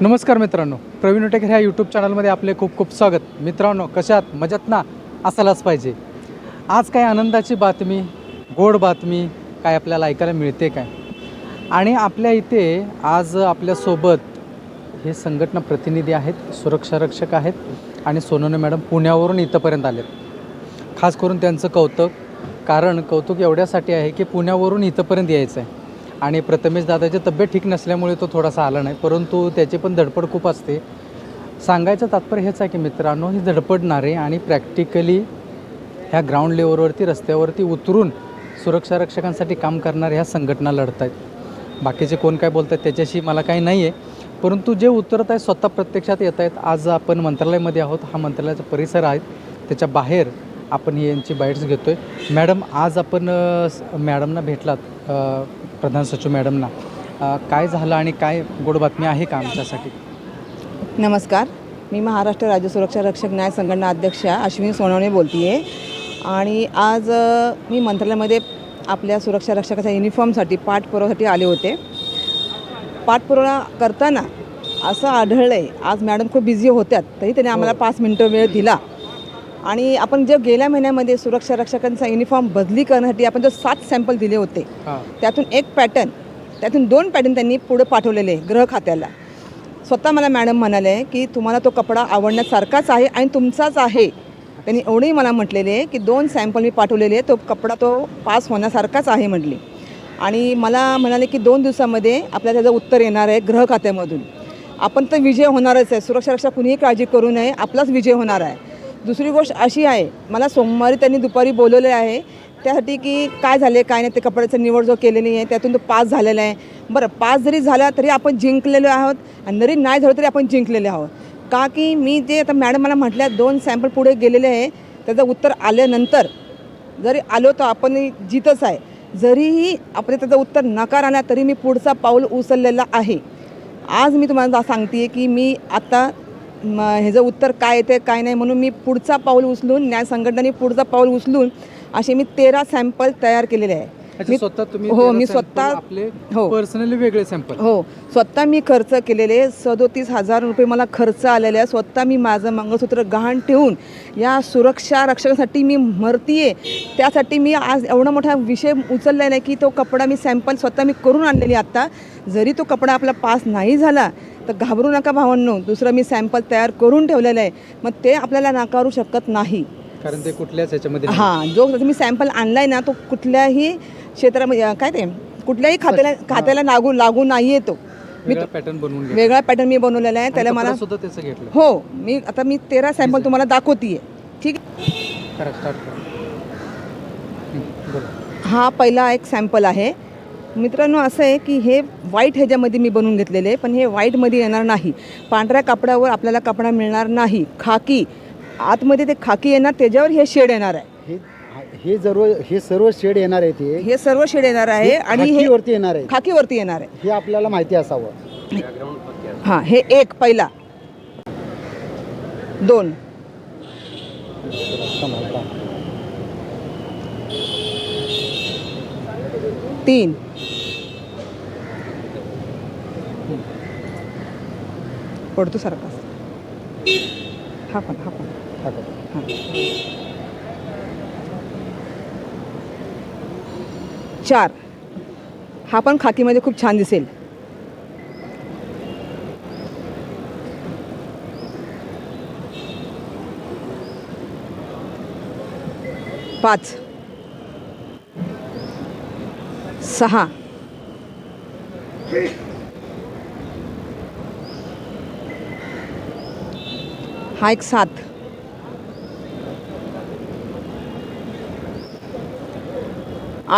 नमस्कार मित्रांनो प्रवीण उटेकर ह्या यूट्यूब चॅनलमध्ये आपले खूप खूप स्वागत. मित्रांनो कशात मजात ना? असायलाच पाहिजे. आज काय आनंदाची बातमी गोड बातमी काय आपल्याला ऐकायला मिळते काय? आणि आपल्या इथे आज आपल्यासोबत हे संघटना प्रतिनिधी आहेत सुरक्षा रक्षक आहेत आणि सोनोने मॅडम पुण्यावरून इथंपर्यंत आलेत. खास करून त्यांचं कौतुक कारण कौतुक एवढ्यासाठी आहे की पुण्यावरून इथंपर्यंत यायचं आहे आणि प्रथमेश दादाची तब्येत ठीक नसल्यामुळे तो थोडासा आला नाही परंतु त्याची पण धडपड खूप असते. सांगायचं तात्पर्य हेच आहे की मित्रांनो ही धडपडणारे आणि प्रॅक्टिकली ह्या ग्राउंड लेवलवरती रस्त्यावरती उतरून सुरक्षा रक्षकांसाठी काम करणाऱ्या ह्या संघटना लढत आहेत बाकीचे कोण काय बोलतात त्याच्याशी मला काही नाही आहे परंतु जे उतरत आहेत स्वतः प्रत्यक्षात येत आहेत आज आपण मंत्रालयामध्ये आहोत हा मंत्रालयाचा परिसर आहे त्याच्या बाहेर आपण ही यांची बाईट्स घेतो आहे मॅडम आज आपण मॅडमना भेटलात प्रधान सचिव मॅडमना. काय झालं आणि काय गोड बातमी आहे का आमच्यासाठी? नमस्कार. मी महाराष्ट्र राज्य सुरक्षा रक्षक न्याय संघटना अध्यक्षा अश्विनी सोनवणे बोलते आहे आणि आज मी मंत्रालयामध्ये आपल्या सुरक्षा रक्षकाच्या युनिफॉर्मसाठी पाठपुराव्यासाठी आले होते. पाठपुरावा करताना असं आढळलं आहे आज मॅडम खूप बिझी होत्यात तरी त्याने आम्हाला पाच मिनटं वेळ दिला. आणि आपण जे गेल्या महिन्यामध्ये सुरक्षा रक्षकांचा युनिफॉर्म बदली करण्यासाठी आपण जो सात सॅम्पल दिले होते हां. त्यातून एक पॅटर्न त्यातून दोन पॅटर्न त्यांनी पुढे पाठवलेले आहे गृह खात्याला. स्वतः मला मॅडम म्हणाले की तुम्हाला तो कपडा आवडण्यासारखाच आहे आणि तुमचाच आहे. त्यांनी एवढंही मला म्हटलेले आहे की दोन सॅम्पल मी पाठवलेले आहे तो कपडा तो पास होण्यासारखाच आहे म्हटली. आणि मला म्हणाले की दोन दिवसामध्ये आपल्याला त्याचं उत्तर येणार आहे गृह खात्यामधून. आपण तर विजय होणारच आहे सुरक्षा रक्षा कुणीही काळजी करू नये आपलाच विजय होणार आहे. दुसरी गोष्ट अशी आहे मला सोमवारी त्यांनी दुपारी बोलवले आहे त्यासाठी की काय झाले काय नाही ते कपड्याचं निवड जो केलेली आहे त्यातून तो पास झालेला आहे. बरं पास जरी झाला तरी आपण जिंकलेलो आहोत आणि जरी नाही झालं तरी आपण जिंकलेले आहोत. का की मी जे आता मॅडम मला म्हटल्या दोन सॅम्पल पुढे गेलेले आहे त्याचं उत्तर आल्यानंतर जरी आलो तर आपण जितच आहे. जरीही आपण त्याचं उत्तर नकार आला तरी मी पुढचा पाऊल उचललेला आहे. आज मी तुम्हाला सांगते की मी आता म ह्याचं उत्तर काय येते काय नाही म्हणून मी पुढचा पाऊल उचलून न्याय संघटनाने पुढचा पाऊल उचलून असे मी तेरा सॅम्पल तयार केलेले आहे. मी स्वतः तुम्ही हो, मी स्वतः- हो. पर्सनली वेगळे सॅम्पल हो स्वतः मी खर्च केलेले सदोतीस हजार रुपये मला खर्च आलेले आहे. स्वतः मी माझं मंगळसूत्र गहाण ठेवून या सुरक्षा रक्षकासाठी मी मरतीये. त्यासाठी मी आज एवढा मोठा विषय उचललेला आहे की तो कपडा मी सॅम्पल स्वतः मी करून आणलेली आत्ता जरी तो कपडा आपला पास नाही झाला तर घाबरू नका भावांनो दुसरं मी सॅम्पल तयार करून ठेवलेलं आहे. मग ते आपल्याला नाकारू शकत नाही. कारण ते कुठल्याच ह्याच्यामध्ये. हां जो मी सॅम्पल आणलाय ना तो कुठल्याही क्षेत्रामध्ये काय ते? कुठल्याही खात्याला खात्याला लागू लागू नाही आहे तो. मी पॅटर्न बनवून वेगळा पॅटर्न मी बनवलेला आहे. त्याला मला सुद्धा त्याचं घेतलं. हो मी आता मी तेरा सॅम्पल तुम्हाला दाखवतीये. ठीक आहे? हा पहिला एक सॅम्पल आहे. मित्रांनो असं आहे की हे व्हाईट ह्याच्यामध्ये मी बनवून घेतलेले आहे पण हे व्हाईटमध्ये येणार नाही. पांढऱ्या कापडावर आपल्याला कपडा मिळणार नाही. खाकी आतमध्ये ते खाकी येणार त्याच्यावर हे शेड येणार आहे. हे हे सर्व हे सर्व शेड येणार आहे ते. हे सर्व शेड येणार आहे आणि हे खाकीवरती येणार आहे. खाकीवरती येणार आहे. हे आपल्याला माहिती असावं. हां हे एक पहिला. दोन. तीन. पडतो सारखा. हा पण हा पण. चार. हा पण खाकीमध्ये खूप छान दिसेल. पाच. सहा. हा एक सात.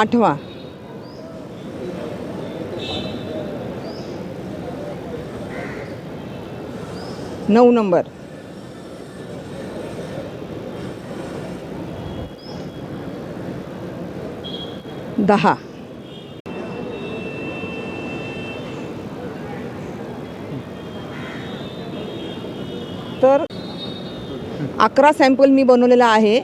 आठवा. नऊ नंबर. दहा तर अकरा सॅम्पल मी बनवलेला आहे.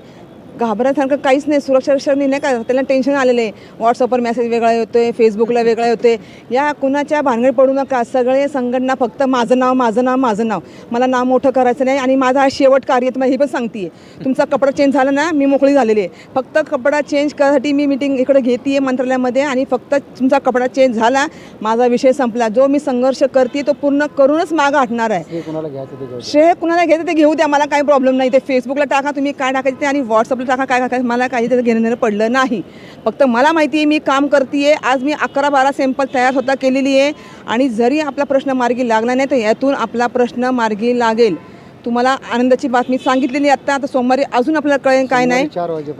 घाबरण्यासारखं काहीच नाही. सुरक्षा रक्षा नाही नाही का त्याला टेन्शन आलेलं आहे. व्हॉट्सअपवर मेसेज वेगळा येतोय फेसबुकला वेगळा येतोय. या कुणाच्या भानगड पडू नका. सगळे संघटना फक्त माझं नाव माझं नाव माझं नाव. मला नाव मोठं करायचं नाही आणि माझा हा शेवट कार्य तुम्हाला हे पण सांगते तुमचा कपडा चेंज झाला ना मी मोकळी झालेली आहे. फक्त कपडा चेंज करायसाठी मी मिटिंग इकडे घेते मंत्रालयामध्ये आणि फक्त तुमचा कपडा चेंज झाला माझा विषय संपला. जो मी संघर्ष करते तो पूर्ण करूनच मागं हटणार आहे. हे कोणाला घ्यायचं ते घेऊ द्या. श्रेय कुणाला घ्यायचं ते घेऊ द्या. मला काही प्रॉब्लेम नाही. ते फेसबुकला टाका तुम्ही काय टाकायचं ते आणि व्हॉट्सअपला टाका काय टाकायचं मला काही त्याचं घेणं देणं पडलं नाही. फक्त मला माहिती आहे मी काम करते आज मी अकरा बारा सॅम्पल तयार स्वतः केलेली आहे. आणि जरी आपला प्रश्न मार्गी लागला नाही तर यातून आपला प्रश्न मार्गी लागेल. तुम्हाला आनंदाची बातमी सांगितलेली आहे. आत्ता आता सोमवारी अजून आपल्याला कळेल काय नाही.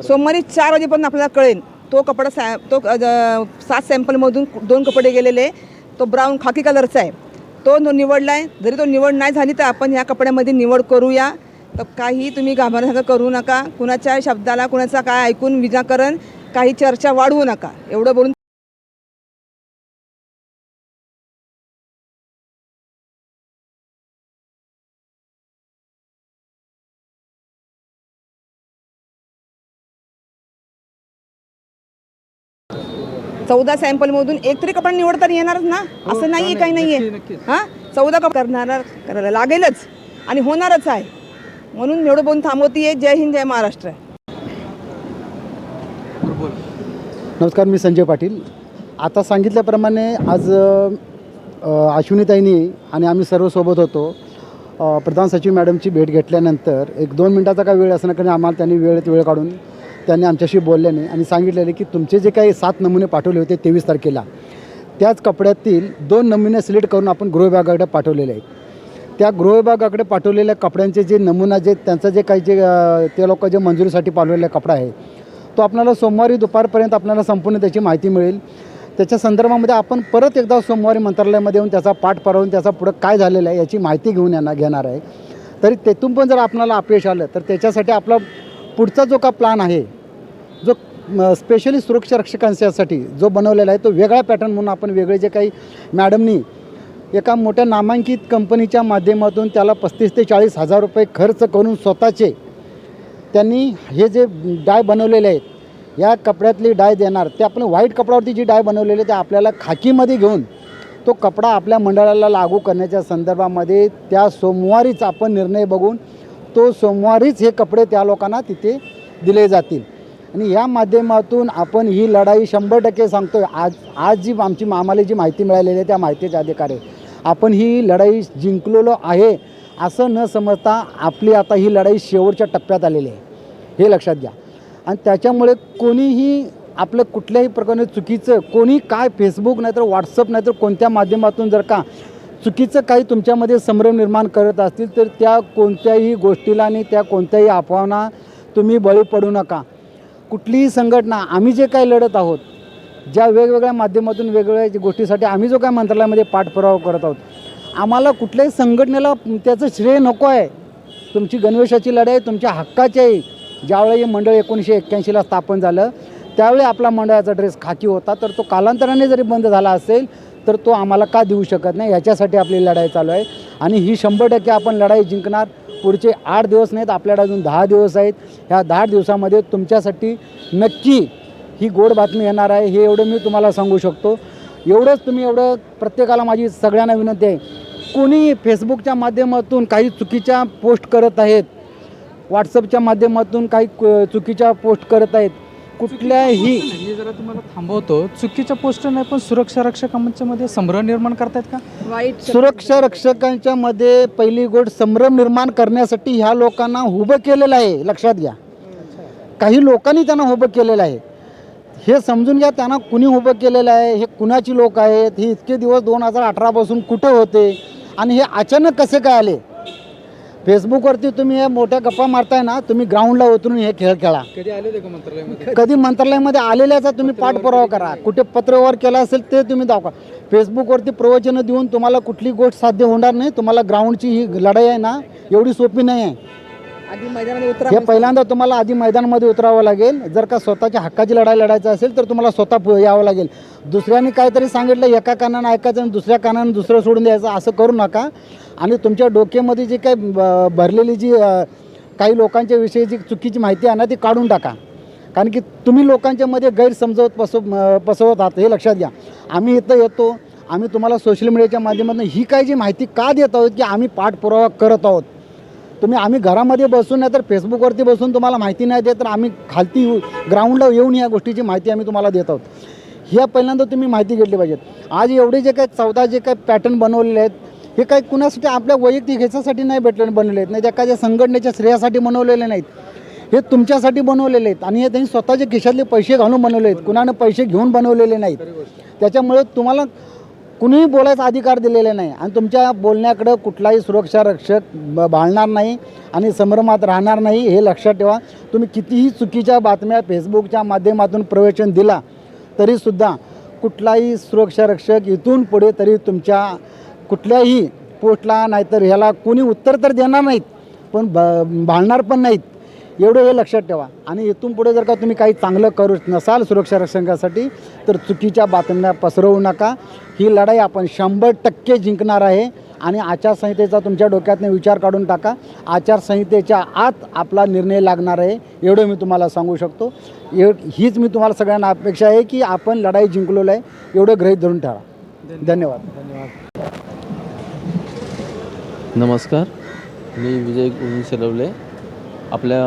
सोमवारी चार वाजेपर्यंत. आपल्याला कळेल. तो कपडा सॅ तो सात सॅम्पलमधून दोन कपडे गेलेले तो ब्राऊन खाकी कलरचा आहे. तो निवडला आहे जरी तो निवड नाही झाली तर आपण ह्या कपड्यामध्ये निवड करूया. तर काही तुम्ही घाबरण्यासारखं करू नका. कुणाच्या शब्दाला कुणाचा काय ऐकून विनाकारण काही चर्चा वाढवू नका. एवढं बोलून चौदा सॅम्पलमधून एक तरी कपडा निवडता येणारच ना? असं नाही आहे काही नाही आहे. हां? चौदा कप करणारा करायला लागेलच. आणि होणारच आहे. म्हणून एवढं बोलून थांबवती जय हिंद जय महाराष्ट्र. नमस्कार मी संजय पाटील. आता सांगितल्याप्रमाणे आज अ, अश्विनीताईंनी आणि आम्ही सर्व सोबत होतो. प्रधान सचिव मॅडमची भेट घेतल्यानंतर एक दोन मिनटाचा काय वेळ असण्याकडे कारण आम्हाला त्यांनी वेळेत वेळ काढून त्यांनी आमच्याशी बोलल्याने आणि सांगितलेले की तुमचे जे काही सात नमुने पाठवले होते तेवीस तारखेला त्याच कपड्यातील दोन नमुने सिलेक्ट करून आपण गृहविभागाकडे पाठवलेले आहेत. त्या गृहविभागाकडे पाठवलेल्या कपड्यांचे जे नमुना जे त्यांचं जे काही जे ते लोक जे मंजुरीसाठी पाठवलेला कपडा आहे तो आपल्याला सोमवारी दुपारपर्यंत आपल्याला संपूर्ण त्याची माहिती मिळेल. त्याच्या संदर्भामध्ये आपण परत एकदा सोमवारी मंत्रालयामध्ये येऊन त्याचा पाठ परवून त्याचा पुढं काय झालेलं आहे याची माहिती घेऊन येणार घेणार आहे. तरी तेथून पण जर आपल्याला अपयश आलं तर त्याच्यासाठी आपला पुढचा जो का प्लान आहे जो स्पेशली सुरक्षा रक्षकांसाठी जो बनवलेला आहे तो वेगळा पॅटर्न म्हणून आपण वेगळे जे काही मॅडमनी एका मोठ्या नामांकित कंपनीच्या माध्यमातून त्याला पस्तीस ते चाळीस हजार रुपये खर्च करून स्वतःचे त्यांनी हे जे डाय बनवलेले आहेत या कपड्यातली डाय देणार ते आपण व्हाईट कपड्यावरती जी डाय बनवलेली आहे ते आपल्याला खाकीमध्ये घेऊन तो कपडा आपल्या मंडळाला लागू करण्याच्या संदर्भामध्ये त्या सोमवारीच आपण निर्णय बघून तो सोमवारीच हे कपडे त्या लोकांना तिथे दिले जातील. आणि या माध्यमातून आपण ही लढाई शंभर टक्के सांगतो आहे आज आज जी आमची आम्हाला जी माहिती मिळालेली आहे त्या माहितीच्या अधिकारी आपण ही लढाई जिंकलेलो आहे असं न समजता आपली आता ही लढाई शेवटच्या टप्प्यात आलेली आहे. हे लक्षात घ्या. आणि त्याच्यामुळे कोणीही आपलं कुठल्याही प्रकारे चुकीचं कोणी काय फेसबुक नाहीतर व्हॉट्सअप नाहीतर कोणत्या माध्यमातून जर का चुकीचं काही तुमच्यामध्ये संभ्रम निर्माण करत असतील तर त्या कोणत्याही गोष्टीला आणि त्या कोणत्याही अफवांना तुम्ही बळी पडू नका. कुठलीही संघटना आम्ही जे काही लढत आहोत ज्या वेगवेगळ्या माध्यमातून वेगवेगळ्या गोष्टीसाठी आम्ही जो काय मंत्रालयामध्ये पाठपुरावा करत आहोत आम्हाला कुठल्याही संघटनेला त्याचं श्रेय नको आहे. तुमची गणवेशाची लढाई तुमच्या हक्काची आहे ज्यावेळी हे मंडळ एकोणीसशे एक्क्याऐंशीला स्थापन झालं त्यावेळी आपला मंडळाचा ड्रेस खाकी होता. तर तो कालांतराने जरी बंद झाला असेल तर तो आम्हाला का देऊ शकत नाही? याच्यासाठी आपली लढाई चालू आहे. आणि ही शंभर टक्के आपण लढाई जिंकणार. पुढचे आठ दिवस नाहीत आपल्याकडे अजून दहा दिवस आहेत. ह्या दहा दिवसामध्ये तुमच्यासाठी नक्की ही गोड बातमी येणार आहे हे एवढं मी तुम्हाला सांगू शकतो. एवढंच तुम्ही एवढं प्रत्येकाला माझी सगळ्यांना विनंती आहे. कोणी फेसबुकच्या माध्यमातून काही चुकीच्या पोस्ट करत आहेत व्हॉट्सअपच्या माध्यमातून काही चुकीच्या पोस्ट करत आहेत कुठल्याही मी जरा तुम्हाला थांबवतो. चुकीच्या पोस्टर नाही पण सुरक्षा रक्षकांच्या मध्ये संभ्रम निर्माण करतायत का? वाईट सुरक्षा रक्षकांच्या मध्ये पहिली गोष्ट संभ्रम निर्माण करण्यासाठी ह्या लोकांना उभं केलेलं आहे लक्षात घ्या. काही लोकांनी त्यांना उभं केलेलं आहे. हे समजून घ्या त्यांना कुणी उभं केलेलं आहे हे कुणाची लोक आहेत हे इतके दिवस दोन हजार अठरापासून कुठे होते आणि हे अचानक कसे काय आले? फेसबुकवरती तुम्ही हे मोठ्या गप्पा मारताय ना तुम्ही ग्राउंडला उतरून हे खेळ खेळा. कधी आले ते का मंत्रालयामध्ये? कधी मंत्रालयामध्ये आलेल्याचा तुम्ही पाठपुरावा करा. कुठे पत्रव्यवहार केला असेल ते तुम्ही दाखवा. फेसबुकवरती प्रवचनं देऊन तुम्हाला कुठली गोष्ट साध्य होणार नाही तुम्हाला ग्राउंडची ही लढाई आहे ना एवढी सोपी नाही आहे. आधी मैदानामध्ये उतरा हे पहिल्यांदा तुम्हाला आधी मैदानामध्ये उतरावं लागेल. जर का स्वतःच्या हक्काची लढाई लढायचं असेल तर तुम्हाला स्वतः पु- यावं लागेल. दुसऱ्याने काहीतरी सांगितलं एका कानानं ऐकायचं आणि दुसऱ्या कानानं दुसरं सोडून द्यायचं असं करू नका. आणि तुमच्या डोक्यामध्ये जी काही ब- भरलेली जी अ, काही लोकांच्या विषयी जी चुकीची माहिती आहे ना ती काढून टाका. कारण की तुम्ही लोकांच्या मध्ये गैरसमजवत पसव पसवत आहात हे लक्षात घ्या. आम्ही इथं येतो आम्ही तुम्हाला सोशल मीडियाच्या माध्यमातून ही काय जी माहिती का देत आहोत की आम्ही पाठपुरावा करत आहोत? तुम्ही आम्ही घरामध्ये बसून नाही तर फेसबुकवरती बसून तुम्हाला माहिती नाही देत तर आम्ही खालती येऊ ग्राउंडला येऊन या गोष्टीची माहिती आम्ही तुम्हाला देत आहोत. ह्या पहिल्यांदा तुम्ही माहिती घेतली पाहिजेत आज एवढे जे काही चौदा जे काही पॅटर्न बनवलेले आहेत हे काही कुणासाठी आपल्या वैयक्तिक ह्याच्यासाठी नाही भेटले बनवले आहेत. नाही त्या एखाद्या संघटनेच्या श्रेयासाठी बनवलेले नाहीत. हे तुमच्यासाठी बनवलेले आहेत. आणि हे त्यांनी स्वतःचे खिशातले पैसे घालून बनवले आहेत. कुणानं पैसे घेऊन बनवलेले नाहीत. त्याच्यामुळे तुम्हाला कुणीही बोलायचा अधिकार दिलेला नाही आणि तुमच्या बोलण्याकडं कुठलाही सुरक्षा रक्षक ब बाळणार नाही आणि संभ्रमात राहणार नाही हे लक्षात ठेवा. तुम्ही कितीही चुकीच्या बातम्या फेसबुकच्या माध्यमातून प्रवेशन दिला तरीसुद्धा कुठलाही सुरक्षा रक्षक इथून पुढे तरी तुमच्या कुठल्याही पोस्टला नाहीतर ह्याला कोणी उत्तर तर देणार नाहीत पण ब भाळणार पण नाहीत. एवढं हे लक्षात ठेवा. आणि इथून पुढे जर का तुम्ही काही चांगलं करू नसाल सुरक्षा रक्षकासाठी तर चुकीच्या बातम्या पसरवू नका. ही लढाई आपण शंभर टक्के जिंकणार आहे. आणि आचारसंहितेचा तुमच्या डोक्यातनं विचार काढून टाका. आचारसंहितेच्या आत आपला निर्णय लागणार आहे एवढं मी तुम्हाला सांगू शकतो. एव हीच मी तुम्हाला सगळ्यांना अपेक्षा आहे की आपण लढाई जिंकलेलो आहे एवढं गृहीत धरून ठेवा. धन्यवाद. धन्यवाद नमस्कार. मी विजय गोविंद शिरवले आपल्या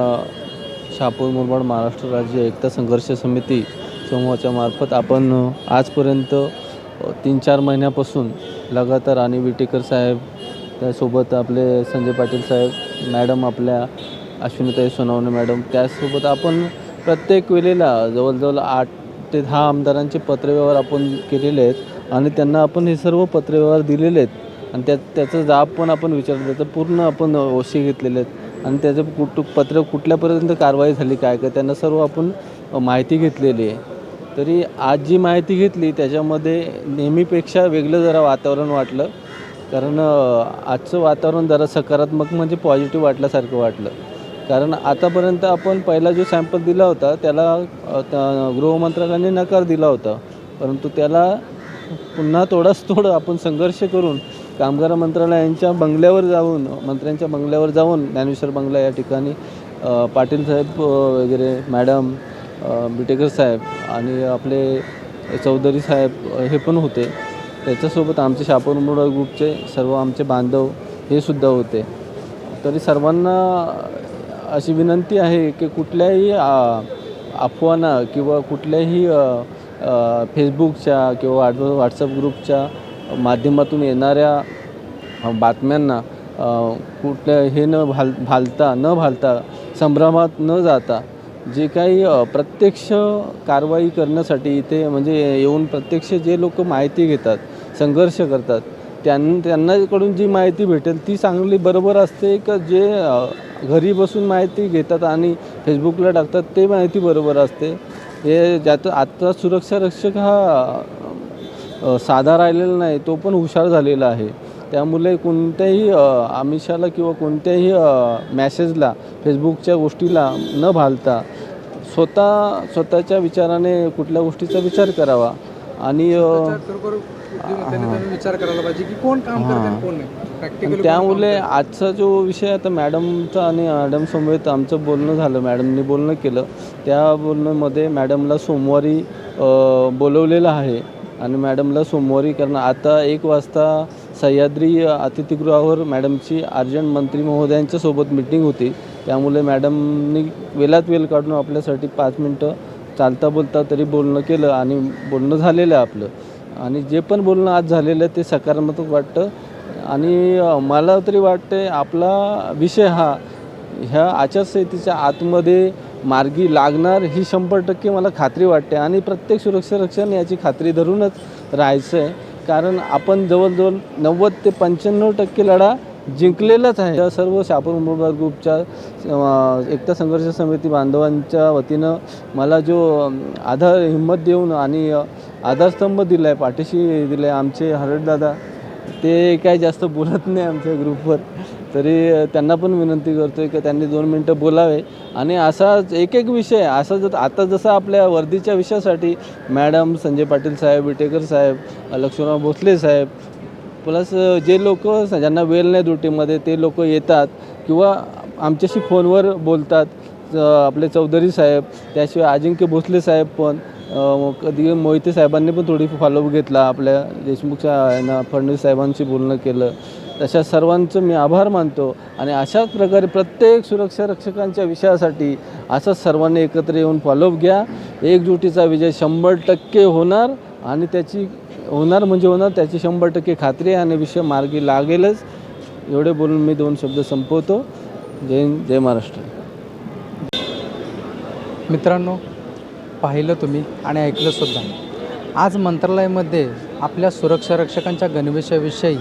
शापूर मुरबाड महाराष्ट्र राज्य एकता संघर्ष समिती समूहाच्या मार्फत आपण आजपर्यंत तीन चार महिन्यापासून लगातार आणि विटेकर साहेब त्यासोबत आपले संजय पाटील साहेब मॅडम आपल्या अश्विनीताई सोनावणे मॅडम त्यासोबत आपण प्रत्येक वेळेला जवळजवळ आठ ते दहा आमदारांचे पत्रव्यवहार आपण केलेले आहेत आणि त्यांना आपण हे सर्व पत्रव्यवहार दिलेले आहेत. आणि त्या त्याचं जाब पण आपण विचारलं तर पूर्ण आपण ओशी घेतलेले आहेत. आणि त्याचं कुठ पत्र कुठल्यापर्यंत कारवाई झाली काय काय त्यांना सर्व आपण माहिती घेतलेली आहे. तरी आज जी माहिती घेतली त्याच्यामध्ये नेहमीपेक्षा वेगळं जरा वातावरण वाटलं. कारण आजचं वातावरण जरा सकारात्मक म्हणजे पॉझिटिव्ह वाटल्यासारखं वाटलं. कारण आतापर्यंत आपण पहिला जो सॅम्पल दिला होता त्याला त्या गृहमंत्रालयाने नकार दिला होता. परंतु त्याला पुन्हा तोडाच तोड आपण संघर्ष करून कामगार मंत्रालयांच्या बंगल्यावर जाऊन मंत्र्यांच्या बंगल्यावर जाऊन ज्ञानेश्वर बंगला या ठिकाणी पाटील साहेब वगैरे मॅडम बिटेकर साहेब आणि आपले चौधरी साहेब हे पण होते. त्याच्यासोबत आमचे शापूर ग्रुपचे सर्व आमचे बांधव हे सुद्धा होते. तरी सर्वांना अशी विनंती आहे की कुठल्याही अफवांना किंवा कुठल्याही फेसबुकच्या किंवा व्हॉट व्हॉट्सअप ग्रुपच्या माध्यमातून येणाऱ्या बातम्यांना अ, कुठल्या हे न भाल भालता न भालता संभ्रमात न जाता जे काही प्रत्यक्ष कारवाई करण्यासाठी इथे म्हणजे येऊन प्रत्यक्ष जे लोक माहिती घेतात संघर्ष करतात त्यां त्यांनाकडून जी माहिती भेटेल ती चांगली बरोबर असते का जे घरी बसून माहिती घेतात आणि फेसबुकला टाकतात ते माहिती बरोबर असते? हे ज्यात आत्ता सुरक्षा रक्षक हा साधा राहिलेला नाही तो पण हुशार झालेला आहे. त्यामुळे कोणत्याही आमिषाला किंवा कोणत्याही मॅसेजला फेसबुकच्या गोष्टीला न भालता स्वतः स्वतःच्या विचाराने कुठल्या गोष्टीचा विचार करावा. आणि विचार करायला पाहिजे की कोण काम करते त्यामुळे आजचा जो विषय आता मॅडमचा आणि मॅडम समवेत आमचं बोलणं झालं. मॅडमनी बोलणं केलं. त्या बोलण्यामध्ये मॅडमला सोमवारी बोलवलेलं आहे. आणि मॅडमला सोमवारी कारण आता एक वाजता सह्याद्री अतिथीगृहावर मॅडमची अर्जंट मंत्री महोदयांच्यासोबत मिटिंग होती. त्यामुळे मॅडमनी वेळात वेळ काढून आपल्यासाठी पाच मिनटं चालता बोलता तरी बोलणं केलं आणि बोलणं झालेलं आहे आपलं. आणि जे पण बोलणं आज झालेलं आहे ते सकारात्मक वाटतं. आणि मला तरी वाटते आपला विषय हा ह्या आचारसंहितेच्या आतमध्ये मार्गी लागणार ही शंभर टक्के मला खात्री वाटते आणि प्रत्येक सुरक्षा रक्षण याची खात्री धरूनच राहायचं आहे कारण आपण जवळजवळ नव्वद ते पंच्याण्णव टक्के लढा जिंकलेलाच आहे. या सर्व शापूर मुरबाड ग्रुपच्या एकता संघर्ष समिती बांधवांच्या वतीनं मला जो आधार हिंमत देऊन आणि आधारस्तंभ दिला आहे पाठीशी दिला आहे आमचे हरडदादा ते काय जास्त बोलत नाही आमच्या ग्रुपवर. तरी त्यांना पण विनंती करतो आहे की त्यांनी दोन मिनटं बोलावे. आणि असाच एक एक विषय असा जर आता जसं आपल्या वर्दीच्या विषयासाठी मॅडम संजय पाटील साहेब विटेकर साहेब अ, लक्ष्मणराव भोसले साहेब प्लस जे लोक ज्यांना वेळ नाही ड्युटीमध्ये ते लोक येतात किंवा आमच्याशी फोनवर बोलतात आपले चौधरी साहेब त्याशिवाय अजिंक्य भोसले साहेब पण. कधी मोहिते साहेबांनी पण थोडी फॉलोअप घेतला आपल्या देशमुखच्या यांना फडणवीस साहेबांशी बोलणं केलं. तशा सर्वांचं मी आभार मानतो आणि अशाच प्रकारे प्रत्येक सुरक्षा रक्षकांच्या विषयासाठी असंच सर्वांनी एकत्र येऊन फॉलोअप घ्या. एकजुटीचा विजय शंभर टक्के होणार आणि त्याची होणार म्हणजे होणार त्याची शंभर टक्के खात्री आहे आणि विषय मार्गी लागेलच. एवढे बोलून मी दोन शब्द संपवतो. जय हिंद जय महाराष्ट्र. मित्रांनो पाहिलं तुम्ही आणि ऐकलंसुद्धा आज मंत्रालयामध्ये आपल्या सुरक्षा रक्षकांच्या गणवेशाविषयी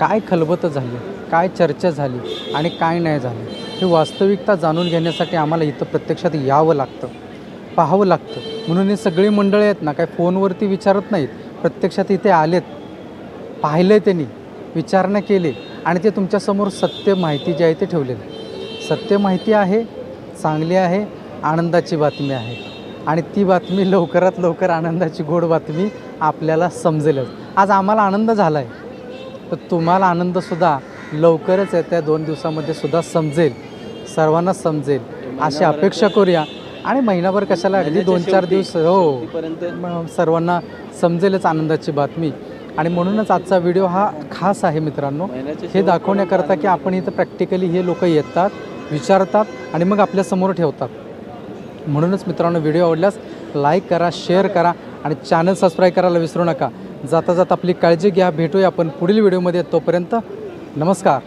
काय खलबतं झाली काय चर्चा झाली आणि काय नाही झाली ही वास्तविकता जाणून घेण्यासाठी आम्हाला इथं प्रत्यक्षात यावं लागतं पाहावं लागतं. म्हणून हे सगळी मंडळी आहेत ना काय फोनवरती विचारत नाहीत प्रत्यक्षात इथे आलेत. पाहिलं आहे त्यांनी विचारणा केली आणि ते तुमच्यासमोर सत्य माहिती जी आहे ते ठेवलेली सत्य माहिती आहे चांगली आहे आनंदाची बातमी आहे. आणि ती बातमी लवकरात लवकर आनंदाची गोड बातमी आपल्याला समजेलच. आज आम्हाला आनंद झाला आहे तर तुम्हाला आनंदसुद्धा लवकरच येत्या दोन दिवसामध्ये सुद्धा समजेल. सर्वांना समजेल. अशी अपेक्षा करूया. आणि महिनाभर कशाला? अगदी दोन चार दिवस हो. सर्वांना समजेलच आनंदाची बातमी. आणि म्हणूनच आजचा व्हिडिओ हा खास आहे मित्रांनो. हे दाखवण्याकरता की आपण इथं प्रॅक्टिकली हे लोक येतात विचारतात आणि मग आपल्यासमोर ठेवतात. म्हणूनच मित्रांनो व्हिडिओ आवडल्यास लाईक करा शेअर करा आणि चॅनल सबस्क्राईब करायला विसरू नका. जाता जाता आपली काळजी घ्या. भेटूया आपण पुढील व्हिडिओमध्ये. तोपर्यंत नमस्कार.